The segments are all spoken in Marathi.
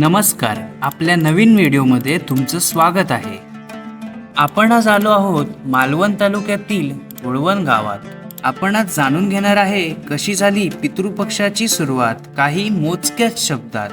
नमस्कार. आपल्या नवीन व्हिडिओमध्ये तुमचं स्वागत आहे. आपण आज आलो आहोत मालवण तालुक्यातील गुळवण गावात. आपण आज जाणून घेणार आहे कशी झाली पितृपक्षाची सुरुवात काही मोजक्याच शब्दात.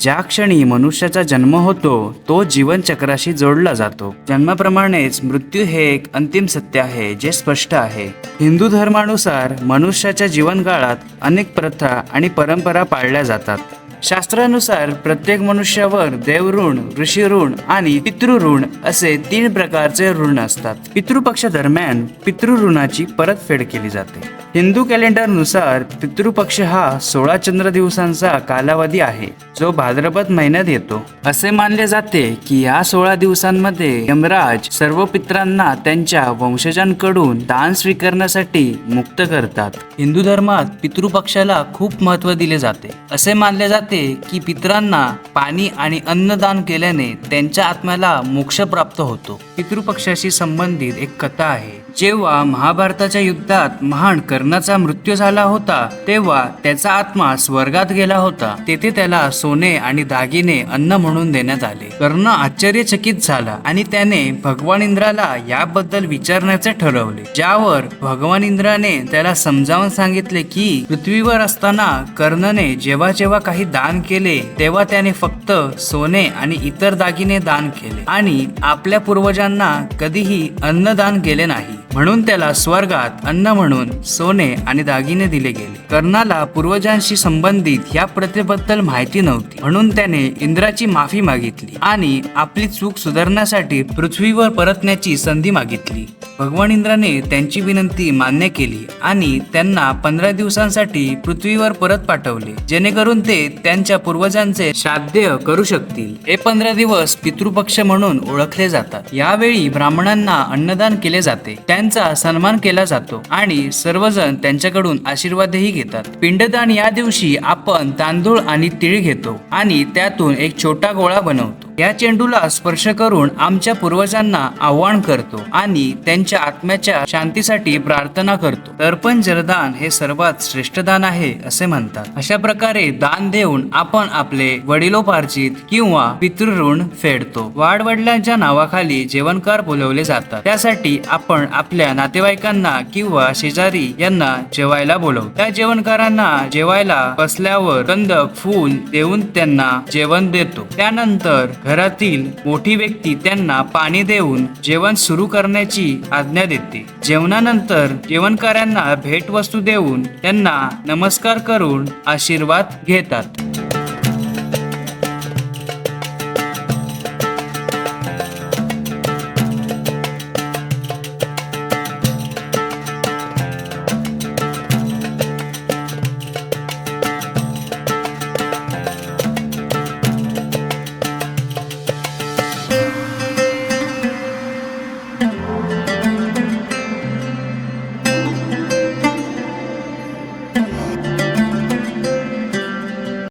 ज्या क्षणी मनुष्याचा जन्म होतो तो जीवनचक्राशी जोडला जातो. जन्माप्रमाणेच मृत्यू हे एक अंतिम सत्य आहे जे स्पष्ट आहे. हिंदू धर्मानुसार मनुष्याच्या जीवनकाळात अनेक प्रथा आणि परंपरा पाळल्या जातात. शास्त्रानुसार प्रत्येक मनुष्यावर देवऋण ऋषीऋण आणि पितृऋण असे तीन प्रकारचे ऋण असतात. पितृपक्ष दरम्यान पितृऋणाची परतफेड केली जाते. हिंदू कॅलेंडरनुसार पितृपक्ष हा सोळा चंद्र दिवसांचा कालावधी आहे जो भाद्रपद महिन्यात येतो. असे मानले जाते की या सोळा दिवसांमध्ये यमराज सर्व पित्रांना त्यांच्या वंशजांकडून दान स्वीकारण्यासाठी मुक्त करतात. हिंदू धर्मात पितृपक्षाला खूप महत्त्व दिले जाते. असे मानले जाते की पितरांना पाणी आणि अन्नदान केल्याने त्यांच्या आत्म्याला मोक्ष प्राप्त होतो. पितृपक्षाशी संबंधित एक कथा आहे. जेव्हा महाभारताच्या युद्धात महान कर्णाचा मृत्यू झाला होता तेव्हा त्याचा आत्मा स्वर्गात गेला होता. तेथे त्याला सोने आणि दागिने अन्न म्हणून देण्यात आले. कर्ण आश्चर्यचकित झाला आणि त्याने भगवान इंद्राला याबद्दल विचारण्याचे ठरवले. ज्यावर भगवान इंद्राने त्याला समजावून सांगितले की पृथ्वीवर असताना कर्णने जेव्हा जेव्हा काही दान केले तेव्हा त्याने फक्त सोने आणि इतर दागिने दान केले. आणि आपल्या पूर्वजांना कधीही अन्नदान केले नाही. म्हणून त्याला स्वर्गात अन्न म्हणून सोने आणि दागिने दिले गेले. कर्णाला पूर्वजांशी संबंधित या प्रथेबद्दल माहिती नव्हती. म्हणून त्याने इंद्राची माफी मागितली आणि आपली चूक सुधारण्यासाठी पृथ्वीवर परतण्याची संधी मागितली. भगवान इंद्राने त्यांची विनंती मान्य केली आणि त्यांना पंधरा दिवसांसाठी पृथ्वीवर परत पाठवले जेणेकरून ते त्यांच्या पूर्वजांचे श्राद्ध करू शकतील. हे पंधरा दिवस पितृपक्ष म्हणून ओळखले जातात. यावेळी ब्राह्मणांना अन्नदान केले जाते. त्यांचा सन्मान केला जातो आणि सर्वजण त्यांच्याकडून आशीर्वादही घेतात. पिंडदान या दिवशी आपण तांदूळ आणि तीळ घेतो आणि त्यातून एक छोटा गोळा बनवतो. या चेंडूला स्पर्श करून आमच्या पूर्वजांना आव्हान करतो आणि त्यांच्या आत्म्याच्या शांतीसाठी प्रार्थना करतो. तर्पण जलदान हे सर्वात श्रेष्ठ दान आहे असे म्हणतात. अशा प्रकारे दान देऊन आपण आपले वडिलोपार्जित किंवा पितृऋण फेडतो. वाडवडिलांच्या नावाखाली जेवणकार बोलवले जातात. त्यासाठी आपण आपल्या नातेवाईकांना किंवा शेजारी यांना जेवायला बोलवतो. त्या जेवणकारांना जेवायला बसल्यावर कंद फूल देऊन त्यांना जेवण देतो. त्यानंतर घरातील मोठी व्यक्ती त्यांना पाणी देऊन जेवण सुरू करण्याची आज्ञा देते. जेवणानंतर जेवणकऱ्यांना भेटवस्तू देऊन त्यांना नमस्कार करून आशीर्वाद घेतात.